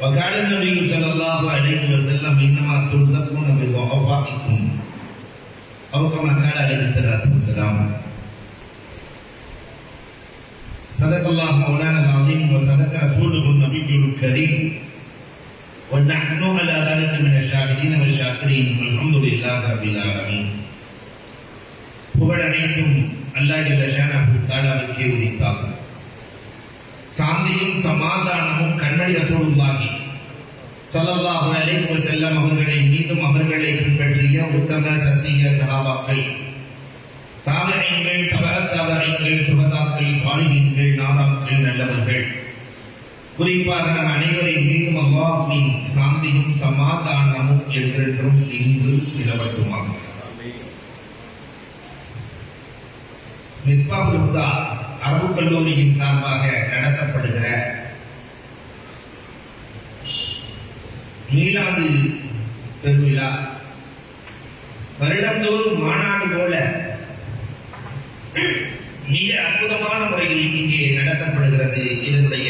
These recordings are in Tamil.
وقال النبي صلى الله عليه وسلم انما ترزقون بضعفائكم او كما قال عليه الصلاه والسلام صدق الله مولانا العظيم وصدق رسوله النبي الكريم ونحن على ذلك من الشاهدين والشاكرين والحمد لله رب العالمين புகழ் அனைத்தும் அல்லாஹ் ஜல்ல ஷானஹு தஆலாவுக்கே உரித்தாகும் சாந்தியும் சமாதானமும் கண்ணடி ரசூலுல்லாஹி சல்லல்லாஹு அலைஹி வஸல்லம் அவர்களை மீண்டும் அவர்களை பின்பற்றிய உத்தம சத்திய சஹாபாக்கள் தாவரங்கள் தபஅ தாபஈன்கள் சுஹதாக்கள் சாலிஹீன்கள் நாதாக்கள் நல்லவர்கள். குறிப்பாக நம் அனைவரின் மீண்டும் அல்லாஹின் சாந்தியும் சமாதானமும் என்றென்றும் இன்று நிலவட்டுமாக. மிஸ்பாபுல் ஹுதா அரபு கல்லூரியின் சார்பாக நடத்தப்படுகிற மீளாது பெருவிழா வருடந்தோறும் மாநாடு போல மிக அற்புதமான முறையில் இங்கே நடத்தப்படுகிறது. இதனுடைய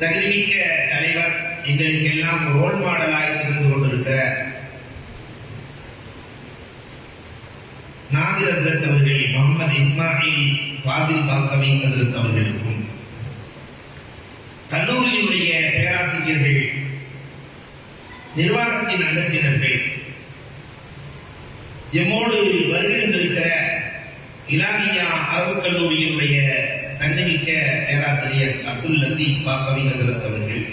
தகுதிமிக்க தலைவர் எங்களுக்கெல்லாம் ரோல் மாடலாக இருந்து கொண்டிருக்கிற நாசிர் ஹசரத் அவர்கள் முகமது இஸ்மாயில் ஃபாசில் பாக்கவி ஹசரத் அவர்களுக்கும் கல்லூரியினுடைய பேராசிரியர்கள் நிர்வாகத்தின் அங்கத்தினர்கள் எம்மோடு வருகின்றிருக்கிற இலாமியா அரபு கல்லூரியினுடைய தன்னமிக்க பேராசிரியர் அப்துல் லத்தீப் பாக்கவி ஹசரத் அவர்கள்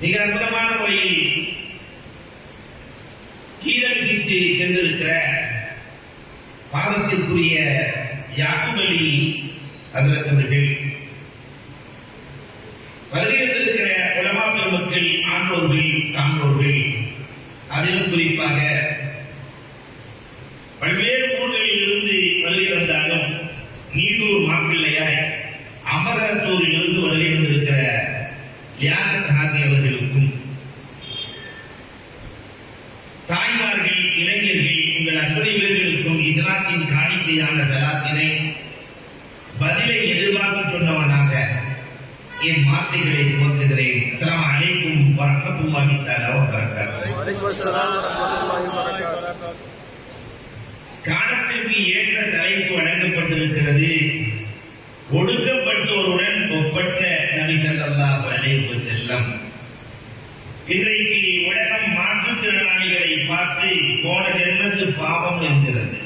மிக அற்புதமான முறையில் கீழவிசித்து சென்றிருக்கிற பாதத்திற்குரிய யாக்குப் அலி ஹசரத் அவர்கள் வருகையிருக்கிற உலமா பெருமக்கள் ஆன்றோர்கள் சான்றோர்கள் அதிலும் குறிப்பாக பாவம்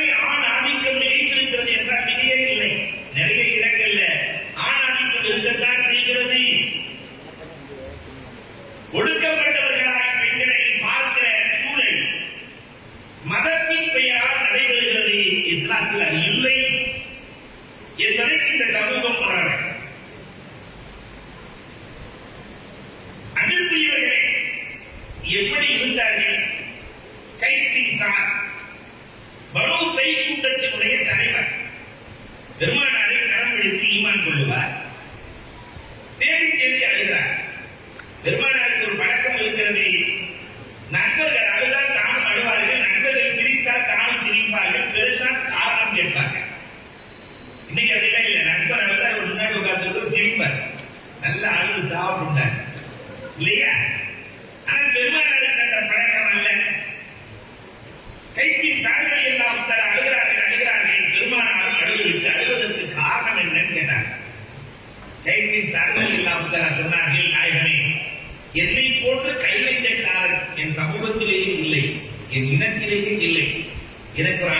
ஆண் குடிப்பார் நல்லா அழுது சாப்பிட்டார் இல்லையா? ஆனா பெருமானாருக்கு அந்த பழக்கம் அல்ல. கைப்பின் சாதனை எல்லாம் தர அழுகிறார்கள் அழுகிறார்கள். பெருமானார் அழுதுவிட்டு அழுவதற்கு காரணம் என்னன்னு கேட்டார். கைப்பின் சாதனை எல்லாம் தர சொன்னார்கள் நாயகமே என்னை போன்று கைவித்தக்காரன் என் சமூகத்திலேயே இல்லை. என் இனத்திலேயே இல்லை. எனக்கு ஒரு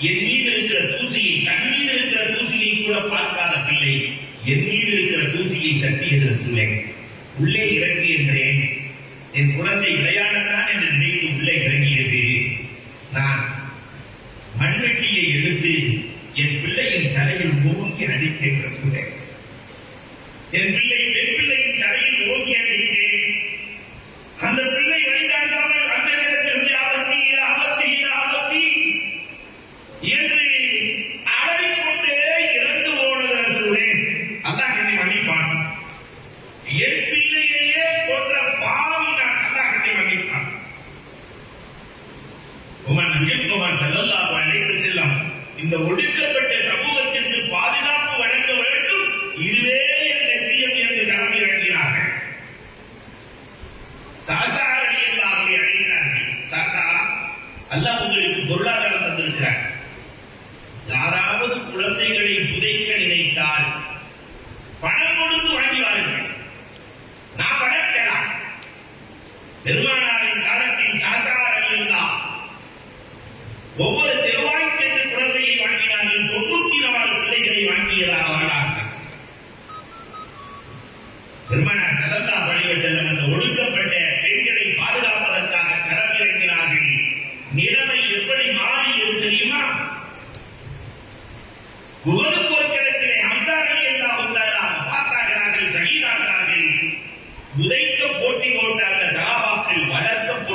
என் மீது இருக்கிற தூசியை தன் மீது இருக்கிற தூசியை கூட பார்க்காத பிள்ளை என் மீது இருக்கிற தூசியை தட்டியது ரசூலே உள்ளே இறங்கி என்றேன் என் குழந்தை விளையாடத்தான் என்று நினைத்து உள்ளே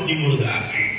தூண்டி கொடுக்கிறார்கள்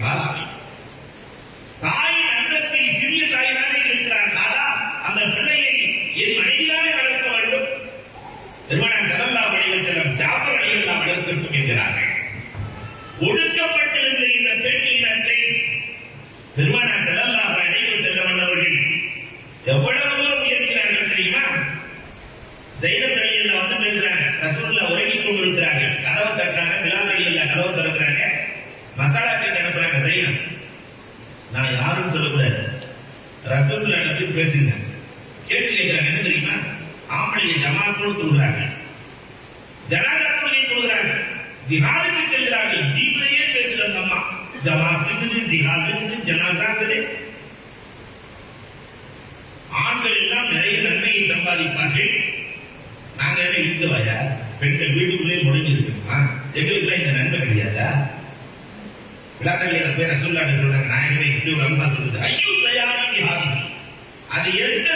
நான் ஜமாத்துக்குது ஜிஹாதுக்குது ஜனாதாக்குது ஆண்கள் எல்லாம் நிறைய நன்மையை சம்பாதிப்பார்கள். நாங்க என்ன இழிச்சவாயா பெண்கள் வீட்டுக்குள்ளே முடங்கி இருக்கணுமா எங்களுக்குலாம் இந்த நன்மை கிடையாதா? விழாக்கள் பேர் சொல்லாட்டு சொல்றாங்க. நாயகமே இப்படி ஒரு அன்பா சொல்லுது ஐயோ தயாரி அது எந்த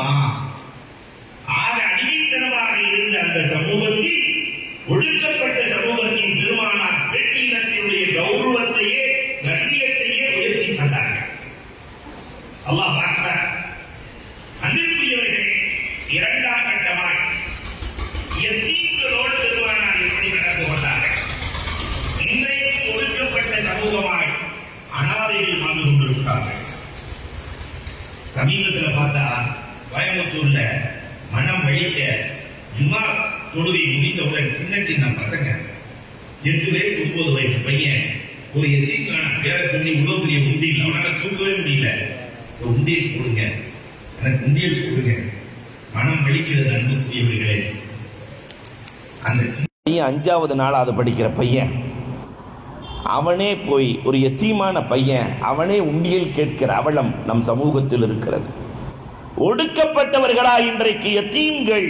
啊。அஞ்சாவது நாளாவது படிக்கிற பையன். அவனே போய் ஒரு எத்தீமான பையன் அவனே உண்டியல் கேட்கிற அவலம் நம் சமூகத்தில் இருக்கிறது. ஒடுக்கப்பட்டவர்களா இன்றைக்கு எத்தீம்கள்?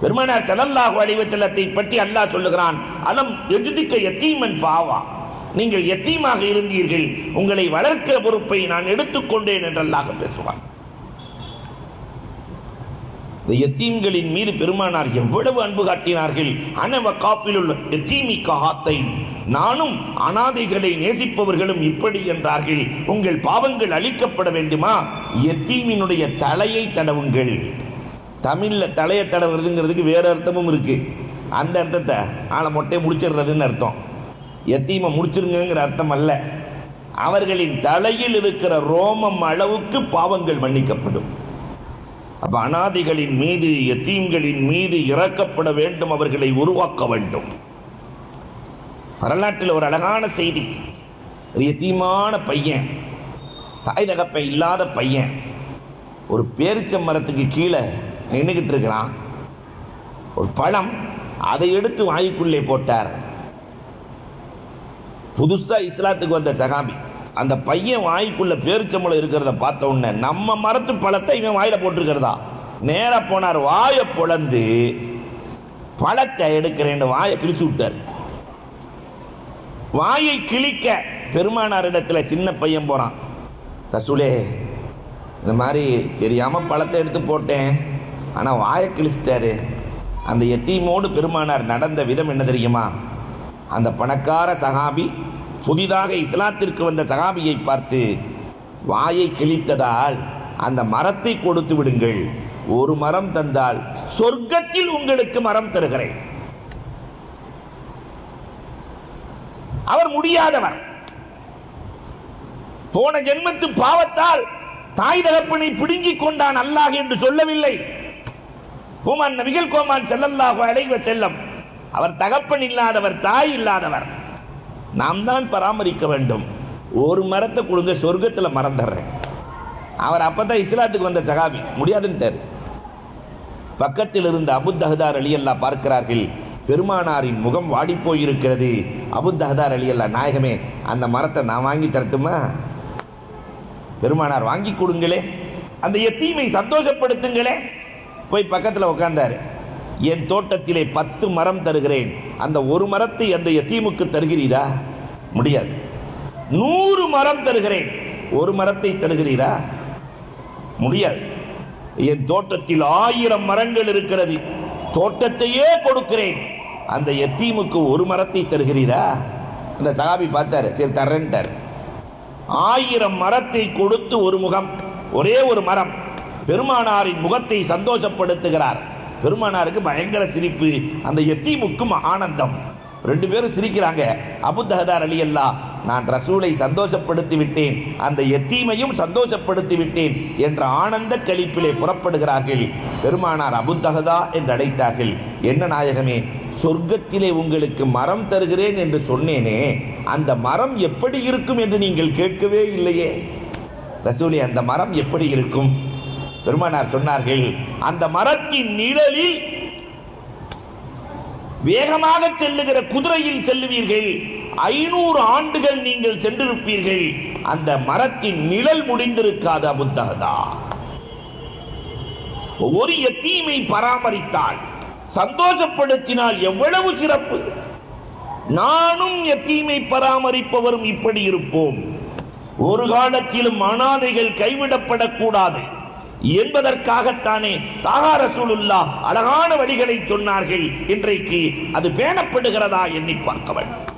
பெருமனார் ஸல்லல்லாஹு அழிவச்சலத்தை பற்றி அல்லாஹ் சொல்லுகிறான் அலம் எஜுதிக்க எத்தீமன் பாவா நீங்கள் எத்தீமாக இருந்தீர்கள்? உங்களை வளர்க்கிற பொறுப்பை நான் எடுத்துக்கொண்டேன் என்று அல்லாஹ் பேசுவான். இந்த எத்தீம்களின் மீது பெருமானார் எவ்வளவு அன்பு காட்டினார்கள்? அனவ காப்பிலுள்ள எத்தீமி காத்தை நானும் அனாதைகளை நேசிப்பவர்களும் இப்படி என்றார்கள். உங்கள் பாவங்கள் அழிக்கப்பட வேண்டுமா? எத்தீமினுடைய தலையை தடவுங்கள். தமிழில் தலையை தடவுறதுங்கிறதுக்கு வேறு அர்த்தமும் இருக்கு. அந்த அர்த்தத்தை ஆளை மொட்டை முடிச்சிடுறதுன்னு அர்த்தம். எத்தீமை முடிச்சிருங்கிற அர்த்தம் அல்ல. அவர்களின் தலையில் இருக்கிற ரோமம் அளவுக்கு பாவங்கள் மன்னிக்கப்படும். அப்ப அனாதிகளின் மீது எத்தீம்களின் மீது இறக்கப்பட வேண்டும் அவர்களை உருவாக்க வேண்டும். வரலாற்றில் ஒரு அழகான செய்தி. ஒரு எத்தீமான பையன் தாய் தகப்பை இல்லாத பையன் ஒரு பேரிச்ச மரத்துக்கு கீழே நின்றுக்கிட்டு இருக்கிறான். ஒரு பழம் அதை எடுத்து வாய்க்குள்ளே போட்டார். புதுசாக இஸ்லாத்துக்கு வந்த சகாபி. அந்த பையன் வாய்க்குள்ள பேரிச்சம்பளம் இருக்கிறத பார்த்த உடனே நம்ம மரத்து பழத்தை இவன் வாயில போட்டிருக்கிறதா? நேராக போனார் வாயை பொழந்து பழத்தை எடுக்கிறேன்னு வாயை கிழிச்சு விட்டார். வாயை கிழிக்க பெருமானார் இடத்துல சின்ன பையன் போறான். ரசூலே இந்த மாதிரி தெரியாம பழத்தை எடுத்து போட்டேன். ஆனா வாயை கிழிச்சிட்டாரு. அந்த எத்தீமோடு பெருமானார் நடந்த விதம் என்ன தெரியுமா? அந்த பணக்கார சகாபி புதிதாக இஸ்லாத்திற்கு வந்த சகாபியை பார்த்து வாயை கிழித்ததால் அந்த மரத்தை கொடுத்து விடுங்கள். ஒரு மரம் தந்தால் சொர்க்கத்தில் உங்களுக்கு மரம் தருகிறேன். அவர் முடியாதவர். போன ஜென்மத்து பாவத்தால் தாய் தகப்பனை பிடுங்கிக் கொண்டான் அல்லாஹ் என்று சொல்லவில்லை. கோமான் நபிகள் கோமான் செல்லல்லாஹு அலைவ செல்லம் அவர் தகப்பன் இல்லாதவர் தாய் இல்லாதவர். நாம் தான் பராமரிக்க வேண்டும். ஒரு மரத்தை கொடுங்க சொர்க்கத்தில் மரம் தர்றேன். அவர் அப்பதான் இஸ்லாத்துக்கு வந்த சகாபி முடியாதுன்ட்டார். பக்கத்தில் இருந்த அபுத்தஹதார் அலி அல்லா பார்க்கிறார்கள் பெருமானாரின் முகம் வாடிப்போயிருக்கிறது. அபுத்தஹதார் அலி அல்லா நாயகமே அந்த மரத்தை நான் வாங்கி தரட்டுமா? பெருமானார் வாங்கி கொடுங்களே அந்த எத்தீமை சந்தோஷப்படுத்துங்களே. போய் பக்கத்தில் உட்காந்தாரு என் தோட்டத்திலே பத்து மரம் தருகிறேன். அந்த ஒரு மரத்தை அந்த எத்தீமுக்கு தருகிறீரா? முடியாது. நூறு மரம் தருகிறேன். ஒரு மரத்தை தருகிறீரா? முடியாது. என் தோட்டத்தில் ஆயிரம் மரங்கள் இருக்கிறது. தோட்டத்தையே கொடுக்கிறேன். அந்த எத்தீமுக்கு ஒரு மரத்தை தருகிறீரா? அந்த சகாபி பார்த்தாரு. சரி தர்றேன்ட்டார். ஆயிரம் மரத்தை கொடுத்து ஒரு முகம். ஒரே ஒரு மரம். பெருமானாரின் முகத்தை சந்தோஷப்படுத்துகிறார். பெருமானாருக்கு பயங்கர சிரிப்பு. அந்த எத்தீமுக்கும் ஆனந்தம். ரெண்டு பேரும் சிரிக்கிறாங்க. அபுத்தஹதார் அலி அல்லா நான் ரசூலை சந்தோஷப்படுத்தி விட்டேன். அந்த எத்தீமையும் சந்தோஷப்படுத்தி விட்டேன் என்ற ஆனந்த கழிப்பிலே புறப்படுகிறார்கள். பெருமானார் அபுத்தஹதா என்று அழைத்தார்கள். என்ன நாயகமே சொர்க்கத்திலே உங்களுக்கு மரம் தருகிறேன் என்று சொன்னேனே அந்த மரம் எப்படி இருக்கும் என்று நீங்கள் கேட்கவே இல்லையே. ரசூலி அந்த மரம் எப்படி இருக்கும்? பெருமானார் சொன்னார்கள் அந்த மரத்தின் நிழலில் வேகமாக செல்லுகிற குதிரையில் செல்லுவீர்கள். ஐநூறு ஆண்டுகள் நீங்கள் சென்றிருப்பீர்கள். அந்த மரத்தின் நிழல் முடிந்திருக்காத அபுத்தகதா ஒரு எத்தீமை பராமரித்தால் சந்தோஷப்படுத்தினால் எவ்வளவு சிறப்பு. நானும் எத்தீமை பராமரிப்பவரும் இப்படி இருப்போம். ஒரு காலத்திலும் அனாதைகள் கைவிடப்படக்கூடாது. என்பதற்காகத்தானே தாகா ரசூலுல்லா அழகான வழிகளை சொன்னார்கள். இன்றைக்கு அது பேணப்படுகிறதா எண்ணி பார்க்க வேண்டும்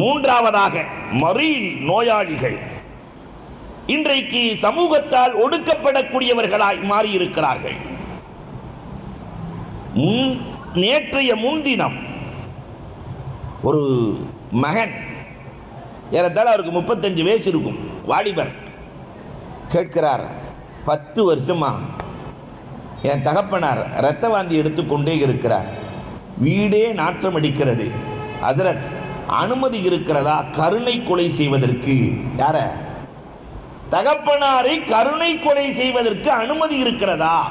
மூன்றாவதாக மறியல் நோயாளிகள். இன்றைக்கு சமூகத்தால் ஒடுக்கப்படக்கூடியவர்களாய் மாறியிருக்கிறார்கள். முன் நேற்றைய முன்தினம் ஒரு மகன் ஏறத்தாழ அவருக்கு முப்பத்தஞ்சு வயசு இருக்கும் வாலிபர். கேட்கிறார். பத்து வருஷமா. என் தகப்பனார் இரத்த வாந்தி எடுத்துக்கொண்டே இருக்கிறார். வீடே நாற்றம் அடிக்கிறது. ஹசரத் அனுமதி இருக்கிறதா? கருணை கொலை செய்வதற்கு. யார? தகப்பனாரை கருணை கொலை செய்வதற்கு அனுமதி இருக்கிறதா?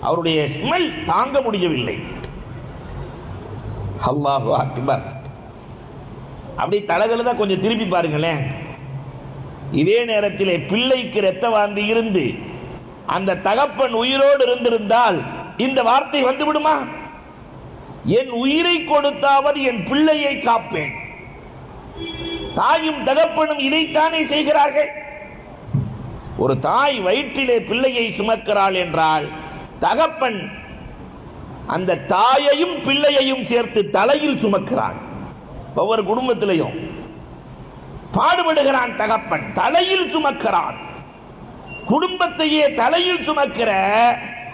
அவருடைய ஸ்மெல் தாங்க முடியவில்லை. அல்லாஹு அக்பர். அப்படி தலைகளை கொஞ்சம் திருப்பி பாருங்களேன். இதே நேரத்திலே பிள்ளைக்கு இரத்த வாந்தி இருந்து அந்த தகப்பன் உயிரோடு இருந்திருந்தால் இந்த வார்த்தை வந்து விடுமா என் உயிரை கொடுத்தாவது என் பிள்ளையை காப்பேன். தாயும் தகப்பனும் இதைத்தானே செய்கிறார்கள். ஒரு தாய் வயிற்றிலே பிள்ளையை சுமக்கிறாள் என்றால் தகப்பன் அந்த தாயையும் பிள்ளையையும் சேர்த்து தலையில் சுமக்கிறான். ஒவ்வொரு குடும்பத்திலையும். பாடுபடுகிறான் தகப்பன் தலையில் சுமக்கிறான். குடும்பத்தையே தலையில் சுமக்கிற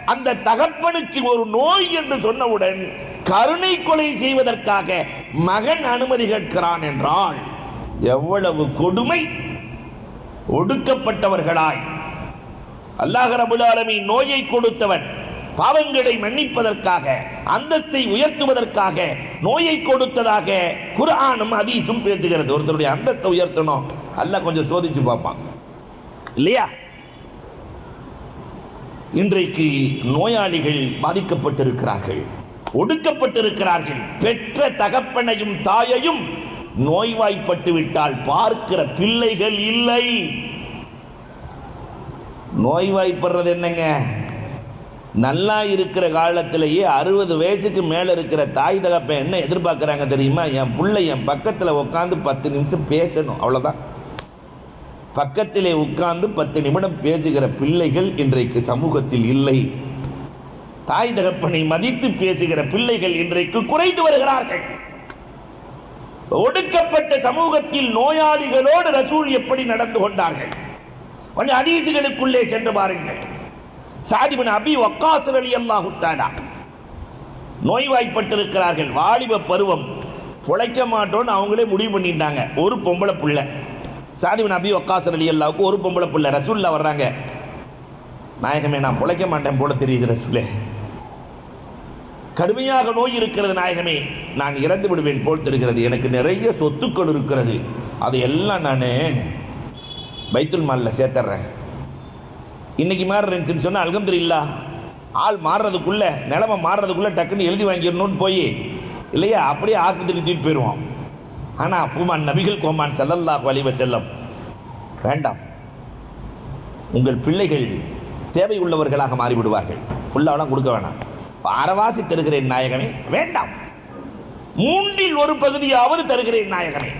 அந்த தகப்பனுக்கு ஒரு நோய் என்று சொன்னவுடன் கருணை கொலை செய்வதற்காக மகன் அனுமதி கேட்கிறான் என்றால் எவ்வளவு கொடுமை. ஒடுக்கப்பட்டவர்களாய். அல்லாஹ் ரபுல் ஆலமீன் நோயை கொடுத்தவன் பாவங்களை மன்னிப்பதற்காக அந்தஸ்தை உயர்த்துவதற்காக நோயை கொடுத்ததாக குர்ஆனும் அதீசும் பேசுகிறது. ஒருத்தருடைய அந்தஸ்தை உயர்த்தணும். அல்ல கொஞ்சம் சோதிச்சு பார்ப்பான். இல்லையா? இன்றைக்கு நோயாளிகள் பாதிக்கப்பட்டிருக்கிறார்கள். ஒடுக்கப்பட்டிருக்கிறார்கள். பெற்ற தகப்பனையும் தாயையும் நோய்வாய்ப்பட்டு விட்டால் பார்க்கிற பிள்ளைகள் இல்லை. நோய்வாய்ப்படுறது என்னங்க? நல்லா இருக்கிற காலத்திலேயே அறுபது வயசுக்கு மேலே இருக்கிற தாய் தகப்பன் என்ன எதிர்பார்க்குறாங்க தெரியுமா? என் பிள்ளை என் பக்கத்தில் உட்காந்து பத்து நிமிஷம் பேசணும். அவ்வளோதான் பக்கத்திலே உட்கார்ந்து பத்து நிமிடம் பேசுகிற பிள்ளைகள் இன்றைக்கு சமூகத்தில் இல்லை. தாய் தகப்பனை மதித்து பேசுகிற பிள்ளைகள் இன்றைக்கு குறைந்து வருகிறார்கள். ஒடுக்கப்பட்ட சமூகத்தில் நோயாளிகளோடு ரசூல் எப்படி நடந்து கொண்டார்கள்? கொஞ்சம் அதீசுகளுக்குள்ளே சென்று பாருங்கள். சாதிபின் அபி வக்காசர் அலி அல்லாஹு தாலா நோய்வாய்ப்பட்டிருக்கிறார்கள். வாலிப பருவம். பிழைக்க மாட்டோன்னு அவங்களே முடிவு பண்ணிட்டாங்க. ஒரு பொம்பளை பிள்ளை. சாதிபின் அபி வக்காசர் அலி அல்லாவுக்கு ஒரு பொம்பளை பிள்ளை. ரசூல்ல வர்றாங்க. நாயகமே நான் பிழைக்க மாட்டேன் போல தெரியுது ரசூலே. கடுமையாக நோய் இருக்கிறது நாயகமே. நான் இறந்து விடுவேன் போல் தெரிகிறது. எனக்கு நிறைய சொத்துக்கள் இருக்கிறது. அதை எல்லாம் நான் பைத்துல் மாலில் சேர்த்துறேன் இன்னைக்கு மாதிரி இருந்துச்சுன்னு சொன்னால் அல்ஹம்துலில்லா ஆள் மாறுறதுக்குள்ளே நிலமை மாறுறதுக்குள்ளே டக்குன்னு எழுதி வாங்கிடணும்னு போய் இல்லையா? அப்படியே ஆஸ்பத்திரி தூக்கிட்டு போயிடுவோம் ஆனால் பூமான் நபிகள் கோமான் செல்லல்லா வலிவ செல்லம் வேண்டாம். உங்கள் பிள்ளைகள் தேவை உள்ளவர்களாக மாறிவிடுவார்கள். ஃபுல்லாவெல்லாம் கொடுக்க வேணாம். அறவாசி தருகிறேன் நாயகமே வேண்டாம். மூன்றில் ஒரு பகுதியாவது தருகிறேன் நாயகனே.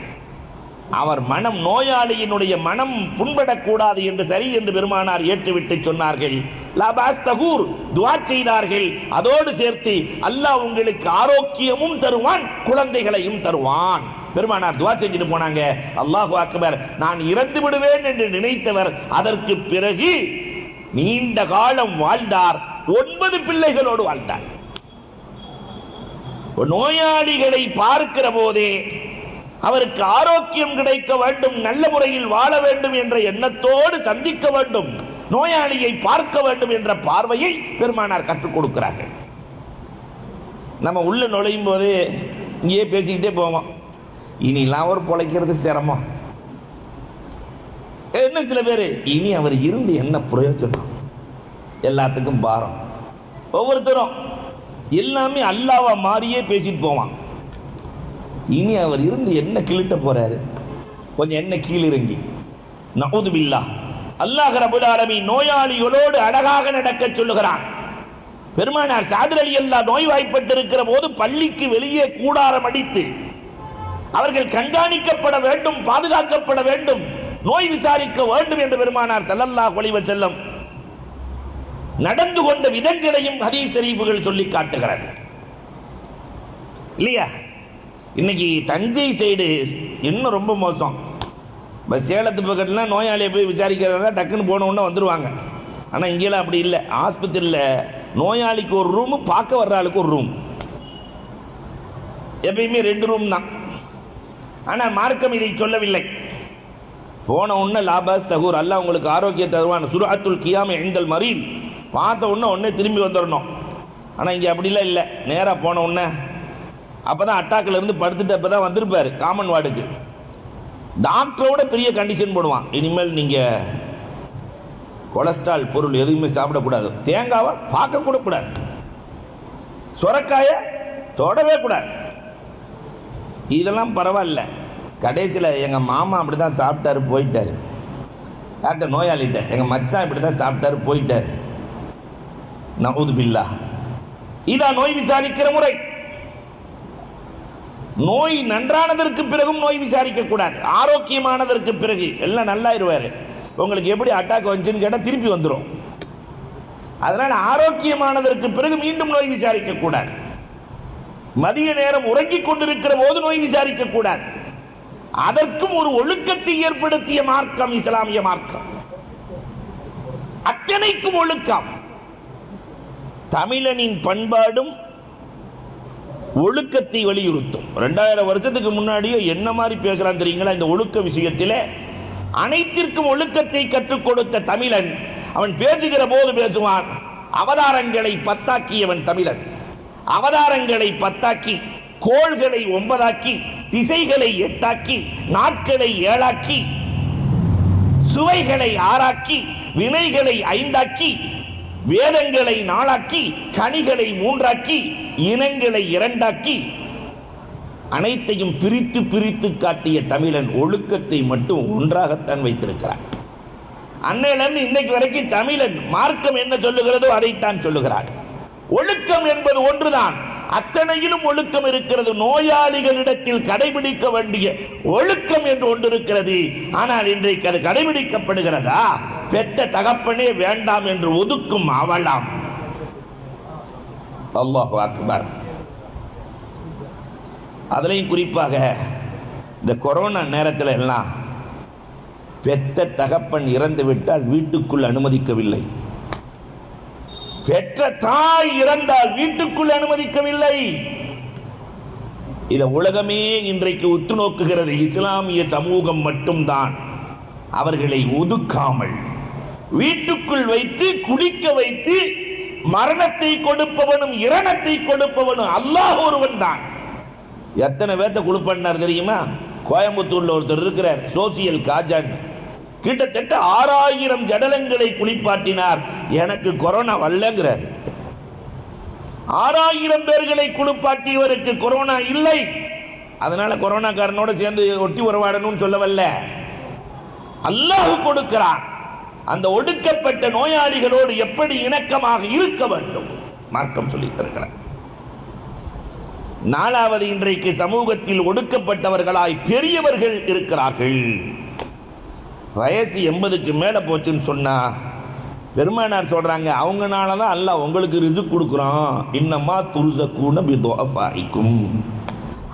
அவர் மனம் நோயாளியினுடைய மனம் புண்படக்கூடாது என்று சரி என்று பெருமானார் ஏற்றுவிட்டு சொன்னார்கள். லாபாஸ் தகூர் துவா செய்தார்கள். அதோடு சேர்த்து அல்லாஹ் உங்களுக்கு ஆரோக்கியமும் தருவான் குழந்தைகளையும் தருவான். பெருமானார் துவா செஞ்சுட்டு போனாங்க. அல்லாஹு அக்பர் நான் இறந்து விடுவேன் என்று நினைத்தவர் அதற்கு பிறகு நீண்ட காலம் வாழ்ந்தார். ஒன்பது பிள்ளைகளோடு வாழ்ந்தார். நோயாளிகளை பார்க்கிற போதே அவருக்கு ஆரோக்கியம் கிடைக்க வேண்டும் நல்ல முறையில் வாழ வேண்டும் என்ற எண்ணத்தோடு சந்திக்க வேண்டும் நோயாளியை பார்க்க வேண்டும் என்ற பார்வையை பெருமானார் கற்றுக் கொடுக்கிறார்கள். நம்ம உள்ள நுழையும் போது இங்கேயே பேசிக்கிட்டே போவோம். இனிலாம் ஒரு பொழைக்கிறது சிரமம். என்ன சில பேர் இனி அவர் இருந்து என்ன பிரயோஜனம்? எல்லாத்துக்கும் பாரம். ஒவ்வொருத்தரும் எல்லாமே அல்லாவா மாறியே பேசிட்டு போவான். இனி அவர் இருந்து என்ன கிளிட்ட போறாரு? கொஞ்சம் என்ன கீழிறங்கி. நவுது பில்லா. அல்லாஹ் ரபுல் ஆலமி நோயாளிகளோடு அழகாக நடக்க சொல்லுகிறான். பெருமானார் சாதர் அலி அல்லா நோய்வாய்ப்பட்டிருக்கிற போது பள்ளிக்கு வெளியே கூடாரம் அடித்து அவர்கள் கண்காணிக்கப்பட வேண்டும் பாதுகாக்கப்பட வேண்டும் நோய் விசாரிக்க வேண்டும் என்று பெருமானார் செல்லல்லா ஒளிவ செல்லம் நடந்து கொண்ட விதங்களையும் ஹதீஸ் ஷரீஃபுகள் சொல்லி காட்டுகிறது இல்லையா? இன்னைக்கு தஞ்சை சைடு இன்னும் ரொம்ப மோசம். இப்போ சேலத்து பக்கத்துலாம் நோயாளியை போய் விசாரிக்கிறதா டக்குன்னு போன உடனே வந்துடுவாங்க ஆனால் இங்கெல்லாம் அப்படி இல்லை. ஆஸ்பத்திரியில் நோயாளிக்கு ஒரு ரூமு பார்க்க வர்ற ஆளுக்கு ஒரு ரூம் எப்பயுமே ரெண்டு ரூம் தான். ஆனால் மார்க்கம் இதை சொல்லவில்லை. போன உடனே லாபாஸ் தகூர் அல்ல உங்களுக்கு ஆரோக்கிய தருவான் சுராத்துல் கியாம எங்கள் மரீல் பார்த்த உடனே உடனே திரும்பி வந்துடணும் ஆனால் இங்கே அப்படிலாம் இல்லை. நேராக போன உடனே அப்போ தான் அட்டாக்கில் இருந்து படுத்துட்டு அப்போ தான் வந்திருப்பார் காமன் வார்டுக்கு டாக்டரோட பெரிய கண்டிஷன் போடுவான். இனிமேல் நீங்கள் கொலஸ்ட்ரால் பொருள் எதுவுமே சாப்பிடக்கூடாது. தேங்காவை பார்க்கக்கூட கூடாது. சுரக்காயை தொடவே கூடாது. இதெல்லாம் பரவாயில்ல. கடைசியில் எங்கள் மாமா அப்படி தான் சாப்பிட்டாரு போயிட்டாரு. டாக்டர் நோயாளிகிட்ட எங்கள் மச்சான் இப்படி தான் சாப்பிட்டாரு போயிட்டார். நவுது பில்லா இதான் நோய் விசாரிக்கிற முறை. நோய் நன்றானதற்கு பிறகும் நோய் விசாரிக்க கூடாது. ஆரோக்கியமானதற்கு பிறகு எல்லாம் நல்லாயிருவாரு. உங்களுக்கு எப்படி அட்டாக் வந்துச்சுன்னு கேட்டால் திருப்பி வந்துடும் அதனால் ஆரோக்கியமானதற்கு பிறகு மீண்டும் நோய் விசாரிக்க கூடாது. மதிய நேரம் உறங்கிக் கொண்டிருக்கிற போது நோய் விசாரிக்க கூடாது. அதற்கும் ஒரு ஒழுக்கத்தை ஏற்படுத்திய மார்க்கம் இஸ்லாமிய மார்க்கம். அத்தனைக்கும் ஒழுக்கம். தமிழனின் பண்பாடும் ஒழுக்கத்தை வலியுறுத்தும். ரெண்டாயிரம் வருஷத்துக்கு முன்னாடியே என்ன மாதிரி பேசுறான் தெரியுங்களா? இந்த ஒழுக்க விஷயத்தில் அனைத்திற்கும் ஒழுக்கத்தை கற்றுக் கொடுத்த தமிழன். அவன் பேசுகிற போது பேசுவான் அவதாரங்களை பத்தாக்கியவன் தமிழன். அவதாரங்களை பத்தாக்கி கோள்களை ஒன்பதாக்கி திசைகளை எட்டாக்கி நாட்களை ஏழாக்கி சுவைகளை ஆறாக்கி வினைகளை ஐந்தாக்கி வேதங்களை நாளாக்கி கனிகளை மூன்றாக்கி இனங்களை இரண்டாக்கி அனைத்தையும் பிரித்து பிரித்து காட்டிய தமிழன் ஒழுக்கத்தை மட்டும் ஒன்றாகத்தான் வைத்திருக்கிறான். அன்னையிலிருந்து இன்னைக்கு வரைக்கும் தமிழன் மார்க்கம் என்ன சொல்லுகிறதோ அதைத்தான் சொல்லுகிறான். ஒழுக்கம் என்பது ஒன்றுதான். அத்தனையிலும் ஒழுக்கம் இருக்கிறது. நோயாளிகளிடத்தில் கடைபிடிக்க வேண்டிய ஒழுக்கம் என்று ஒன்று இருக்கிறது. ஆனால் இன்றைக்கு அது கடைபிடிக்கப்படுகிறதா? பெற்ற தகப்பனே வேண்டாம் என்று ஒதுக்கும் அவலாம் அல்லாஹ் அக்பர். அதுலேயும் குறிப்பாக இந்த கொரோனா நேரத்தில் எல்லாம் பெத்த தகப்பன் இறந்து விட்டால் வீட்டுக்குள் அனுமதிக்கவில்லை. பெற்ற தாய் இறந்தால் வீட்டுக்குள் அனுமதிக்கவில்லை. இதை உலகமே இன்றைக்கு உத்து நோக்குகிறது இஸ்லாமிய சமூகம் மட்டும்தான் அவர்களை ஒதுக்காமல் வீட்டுக்குள் வைத்து குளிக்க வைத்து மரணத்தை கொடுப்பவனும் இரணத்தை கொடுப்பவனும் அல்லாஹ் ஒருவன் தான் எத்தனை பேர்த்த குழுப்பண்ணார் தெரியுமா? கோயம்புத்தூர்ல ஒருத்தர் இருக்கிறார் சோசியல் காஜன். கிட்டத்தட்ட ஆறாயிரம் ஜடலங்களை குளிப்பாட்டினார். எனக்கு கொரோனா வரலங்கிறார். ஆறாயிரம் பேர்களை குளிப்பாட்டியவருக்கு கொரோனா இல்லை. அதனால கொரோனாக்காரனோட சேர்ந்து ஒட்டி உறவாடணும்னு சொல்லவல்ல. அல்லாஹ் கொடுக்கிறான். அந்த ஒடுக்கப்பட்ட நோயாளிகளோடு எப்படி இணக்கமாக இருக்க வேண்டும்? மார்க்கம் சொல்லி தருகிறார். நாலாவது இன்றைக்கு சமூகத்தில் ஒடுக்கப்பட்டவர்களாய் பெரியவர்கள் இருக்கிறார்கள். வயசு எண்பதுக்கு மேல போச்சுன்னு சொன்னா பெருமானார் சொல்றாங்க அவங்கனால தான் அல்லாஹ் உங்களுக்கு ரிசு கொடுக்குறோம் இன்னமா துருசக்கூன பிதோஃபாய்க்கும்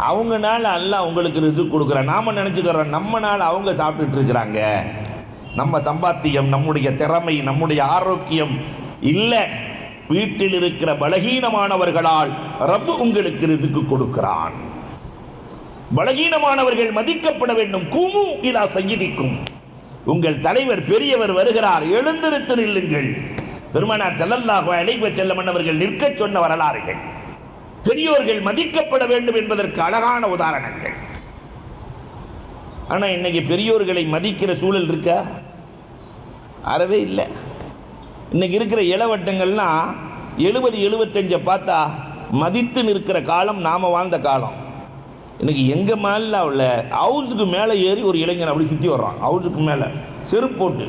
அவங்கனால அல்ல உங்களுக்கு ரிசு கொடுக்குறான். நாம நினைச்சுக்கிறோம் நம்மனால் அவங்க சாப்பிட்டுட்டு இருக்கிறாங்க. நம்ம சம்பாத்தியம் நம்முடைய திறமை நம்முடைய ஆரோக்கியம் இல்லை. வீட்டில் இருக்கிற பலகீனமானவர்களால் ரப்பு உங்களுக்கு ரிசுக்கு கொடுக்கிறான். பலகீனமானவர்கள் மதிக்கப்பட வேண்டும். கூமு இலா சங்கிதிக்கும் உங்கள் தலைவர் பெரியவர் வருகிறார். எழுந்திருத்து நில்லுங்கள். பெருமனார் செல்லல்லாக அலைஹி வஸல்லம் அவர்கள் நிற்கச் சொன்ன வரலாறுகள். பெரியோர்கள் மதிக்கப்பட வேண்டும் என்பதற்கு அழகான உதாரணங்கள். ஆனா இன்னைக்கு பெரியோர்களை மதிக்கிற சூழல் இருக்கா? அறவே இல்லை. இன்னைக்கு இருக்கிற இளவட்டங்கள்லாம் எழுபது எழுபத்தஞ்சை பார்த்தா மதித்து நிற்கிற காலம் நாம் வாழ்ந்த காலம். இன்னைக்கு எங்கள் மேலே உள்ள ஹவுஸுக்கு மேலே ஏறி ஒரு இளைஞன் அப்படி சுற்றி வர்றான். ஹவுஸுக்கு மேலே செருப்பு போட்டு.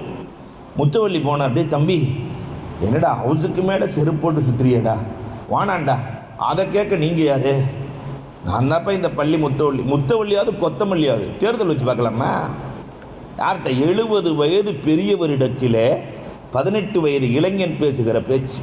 முத்தவள்ளி போனார் அப்படியே தம்பி என்னடா ஹவுஸுக்கு மேலே செருப்பு போட்டு சுத்துறியேடா? வானாண்டா. அதை கேட்க நீங்க யார்? நான் தான்ப்பா இந்த பள்ளி முத்தவள்ளி முத்தவள்ளியாவது கொத்தமல்லியாவது? தேர்தல் வச்சு பார்க்கலாமா? யார்கிட்ட எழுபது வயது பெரியவரிடத்திலே பதினெட்டு வயது இளைஞன் பேசுகிற பேச்சு.